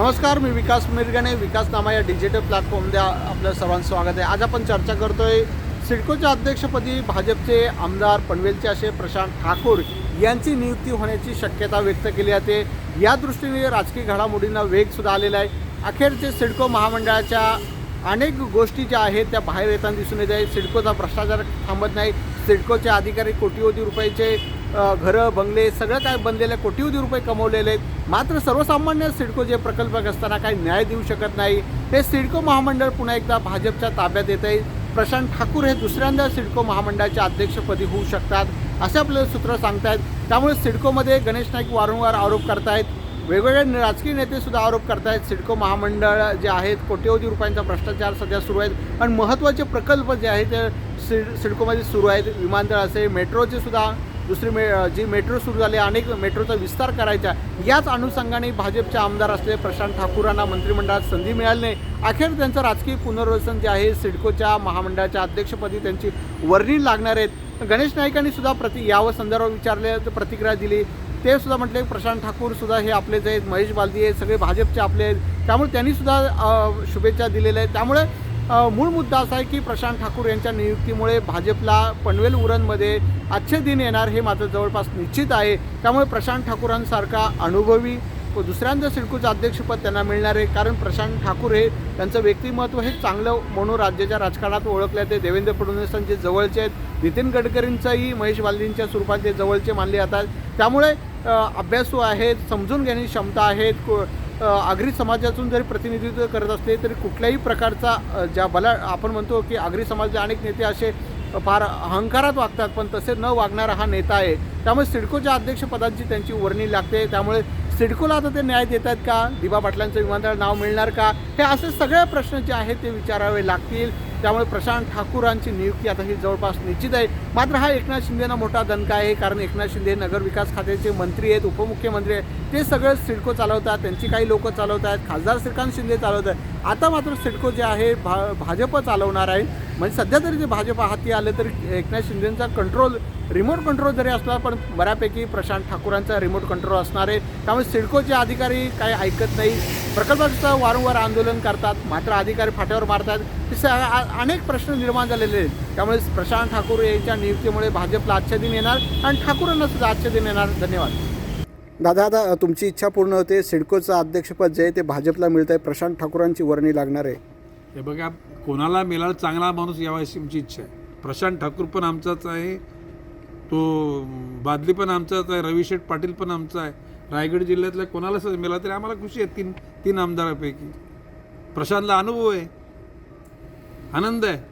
नमस्कार मी विकास मिरगणे विकास नामा या डिजिटल प्लॅटफॉर्ममध्ये आपलं सर्वांचं स्वागत आहे. आज आपण चर्चा करतोय सिडकोच्या अध्यक्षपदी भाजपचे आमदार पनवेलचे असे प्रशांत ठाकूर यांची नियुक्ती होण्याची शक्यता व्यक्त केली जाते. या दृष्टीने राजकीय घडामोडींना वेगसुद्धा आलेला आहे. अखेरचे सिडको महामंडळाच्या अनेक गोष्टी ज्या आहेत त्या बाहेर येताना दिसून येत आहे सिडकोचा भ्रष्टाचार थांबत नाही. सिडकोचे अधिकारी कोटीवधी रुपयाचे घरं बंगले सगळं काय बनलेलं आहे कोटीवधी रुपये कमवलेले आहेत. मात्र सर्वसामान्य सिडको जे प्रकल्प असताना काही न्याय देऊ शकत नाही. ते सिडको महामंडळ पुन्हा एकदा भाजपच्या ताब्यात येत आहे. प्रशांत ठाकूर हे दुसऱ्यांदा सिडको महामंडळाच्या अध्यक्षपदी होऊ शकतात असे आपल्याला सूत्र सांगतायत. त्यामुळे सिडकोमध्ये गणेश नाईक वारंवार आरोप करतायत. वेगवेगळे राजकीय नेते सुद्धा आरोप करतायत. सिडको महामंडळ जे आहेत कोट्यवधी रुपयांचा भ्रष्टाचार सध्या सुरू आहेत. आणि महत्त्वाचे प्रकल्प जे आहेत ते सिड सिडकोमध्ये सुरू आहेत. विमानतळ असे मेट्रोचे सुद्धा दुसरी मे जी मेट्रो सुरू झाली अनेक मेट्रोचा विस्तार करायचा याच अनुषंगाने भाजपचे आमदार असलेले प्रशांत ठाकूरांना मंत्रिमंडळात संधी मिळाली नाही. अखेर त्यांचं राजकीय पुनर्वसन जे आहे सिडकोच्या महामंडळाच्या अध्यक्षपदी त्यांची वर्णी लागणार आहेत. गणेश नाईकांनी सुद्धा प्रति यावर संदर्भात विचारले तर प्रतिक्रिया दिली. ते सुद्धा म्हटले प्रशांत ठाकूर सुद्धा हे आपलेच आहेत महेश बालदी आहेत सगळे भाजपचे आपले आहेत त्यामुळे त्यांनी सुद्धा शुभेच्छा दिलेल्या आहेत. त्यामुळे मूळ मुद्दा असा आहे की प्रशांत ठाकूर यांच्या नियुक्तीमुळे भाजपला पनवेल उरणमध्ये आजचे दिन येणार हे मात्र जवळपास निश्चित आहे. त्यामुळे प्रशांत ठाकूरांसारखा अनुभवी दुसऱ्यांदा सिडकोचं अध्यक्षपद त्यांना मिळणार आहे. कारण प्रशांत ठाकूर हे त्यांचं व्यक्तिमत्व हे चांगलं म्हणून राज्याच्या राजकारणात ओळखले ते देवेंद्र फडणवीसांचे जवळचे आहेत. नितीन गडकरींचाही महेश बालदींच्या स्वरूपात ते जवळचे मानले जातात. त्यामुळे अभ्यासू आहेत समजून घेण्याची क्षमता आहेत. को- आगरी समाजातून जरी प्रतिनिधित्व करत असले तरी कुठल्याही प्रकारचा ज्या बला आपण म्हणतो की आगरी समाजाचे अनेक नेते असे फार अहंकारात वागतात. पण तसे न वागणारा हा नेता आहे. त्यामुळे सिडकोच्या अध्यक्षपदाची त्यांची वर्णी लागते. त्यामुळे सिडकोला आता ते न्याय देत आहेत का? दिबा पाटलांचं विमानतळ नाव मिळणार का? हे असे सगळे प्रश्न जे आहेत ते विचारावे लागतील. त्यामुळे प्रशांत ठाकूरांची नियुक्ती आता ही जवळपास निश्चित आहे. मात्र हा एकनाथ शिंदेना मोठा दणका आहे कारण एकनाथ शिंदे नगरविकास खात्याचे मंत्री आहेत उपमुख्यमंत्री आहेत. ते सगळं सिडको चालवतात त्यांची काही लोक चालवत आहेत खासदार श्रीकांत शिंदे चालवत आहेत आता मात्र सिडको जे आहे भा भाजप चालवणार आहे. म्हणजे सध्या तरी ते भाजप हाती आले तरी एकनाथ शिंदेचा कंट्रोल रिमोट कंट्रोल जरी असला पण बऱ्यापैकी प्रशांत ठाकूरांचा रिमोट कंट्रोल असणार आहे. त्यामुळे सिडकोचे अधिकारी काही ऐकत नाही. प्रकल्पाचं वारंवार आंदोलन करतात मात्र अधिकारी फाट्यावर मारतात. हे स- आ- अनेक प्रश्न निर्माण झालेले आहेत. त्यामुळे प्रशांत ठाकूर यांच्या नियुक्तीमुळे भाजपला आजच्या दिन येणार आणि ठाकूरांना सुद्धा आजच्या दिन येणार. धन्यवाद. दादा दादा तुमची इच्छा पूर्ण होते. सिडकोचं अध्यक्षपद जे आहे ते भाजपला मिळत आहे प्रशांत ठाकूरांची वर्णी लागणार आहे. हे बघा कोणाला मिळाला चांगला माणूस यावा अशी आमची इच्छा आहे. प्रशांत ठाकूर पण आमचाच आहे. तो बादली पण आमचाच आहे. रवी शेठ पाटील पण आमचा आहे. रायगड जिल्ह्यातल्या कोणालाच मिळाला तरी आम्हाला खुशी आहे. तीन तीन आमदारापैकी. प्रशांतला अनुभव आहे. आनंद आहे.